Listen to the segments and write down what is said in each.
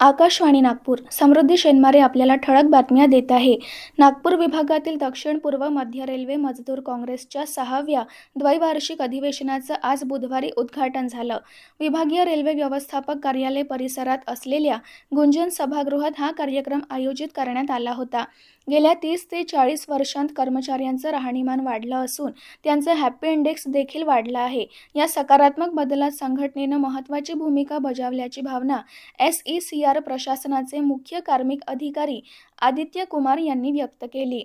आकाशवाणी नागपूर. समृद्धी शेनमारे आपल्याला ठळक बातम्या देत आहे. नागपूर विभागातील दक्षिण पूर्व मध्य रेल्वे मजदूर काँग्रेसच्या सहाव्या द्वैवार्षिक अधिवेशनाचं आज बुधवारी उद्घाटन झालं. विभागीय रेल्वे व्यवस्थापक कार्यालय परिसरात असलेल्या गुंजन सभागृहात हा कार्यक्रम आयोजित करण्यात आला होता. गेल्या तीस ते चाळीस वर्षांत कर्मचाऱ्यांचं राहणीमान वाढलं असून त्यांचं हॅपी इंडेक्स देखील वाढलं आहे. या सकारात्मक बदलात संघटनेनं महत्त्वाची भूमिका बजावल्याची भावना एस ई सी आर प्रशासनाचे मुख्य कार्मिक अधिकारी आदित्य कुमार यांनी व्यक्त केली.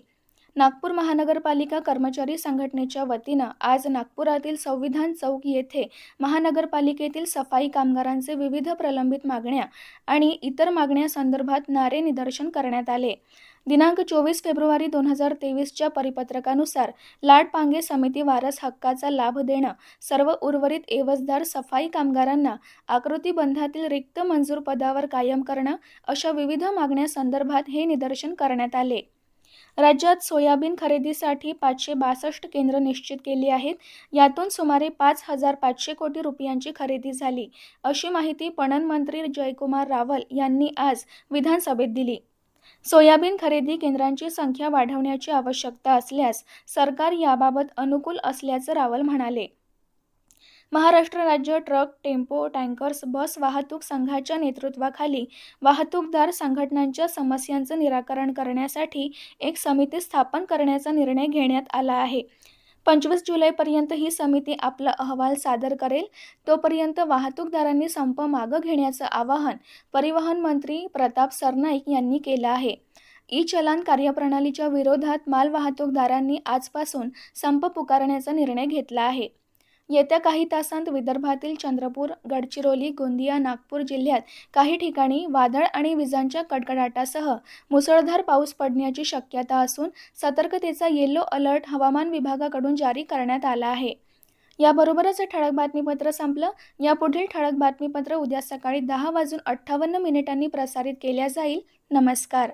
नागपूर महानगरपालिका कर्मचारी संघटनेच्या वतीनं आज नागपुरातील संविधान चौक येथे महानगरपालिकेतील सफाई कामगारांचे विविध प्रलंबित मागण्या आणि इतर मागण्यासंदर्भात नारे निदर्शन करण्यात आले. दिनांक चोवीस फेब्रुवारी दोन हजार तेवीसच्या परिपत्रकानुसार लाडपांगे समिती वारस हक्काचा लाभ देणं सर्व उर्वरित एवजदार सफाई कामगारांना आकृतीबंधातील रिक्त मंजूर पदावर कायम करणं अशा विविध मागण्यासंदर्भात हे निदर्शन करण्यात आले. राज्यात सोयाबीन खरेदीसाठी पाचशे बासष्ट केंद्र निश्चित केली आहेत. यातून सुमारे पाच हजार पाचशे कोटी रुपयांची खरेदी झाली अशी माहिती पणन मंत्री जयकुमार रावल यांनी आज विधानसभेत दिली. सोयाबीन खरेदी केंद्रांची संख्या वाढवण्याची आवश्यकता असल्यास सरकार याबाबत अनुकूल असल्याचं रावल म्हणाले. महाराष्ट्र राज्य ट्रक टेम्पो टँकर्स बस वाहतूक संघाच्या नेतृत्वाखाली वाहतूकदार संघटनांच्या समस्यांचं निराकरण करण्यासाठी एक समिती स्थापन करण्याचा निर्णय घेण्यात आला आहे. पंचवीस जुलैपर्यंत ही समिती आपला अहवाल सादर करेल. तोपर्यंत वाहतूकदारांनी संप मागं घेण्याचं आवाहन परिवहन मंत्री प्रताप सरनाईक यांनी केलं आहे. ई चलन कार्यप्रणालीच्या विरोधात मालवाहतूकदारांनी आजपासून संप पुकारण्याचा निर्णय घेतला आहे. येत्या काही तासांत विदर्भातील चंद्रपूर गडचिरोली गोंदिया नागपूर जिल्ह्यात काही ठिकाणी वादळ आणि विजांच्या कडकडाटासह मुसळधार पाऊस पडण्याची शक्यता असून सतर्कतेचा येलो अलर्ट हवामान विभागाकडून जारी करण्यात आला आहे. याबरोबरच हे ठळक बातमीपत्र संपलं. यापुढील ठळक बातमीपत्र उद्या सकाळी दहा वाजून अठ्ठावन्न मिनिटांनी प्रसारित केल्या जाईल. नमस्कार.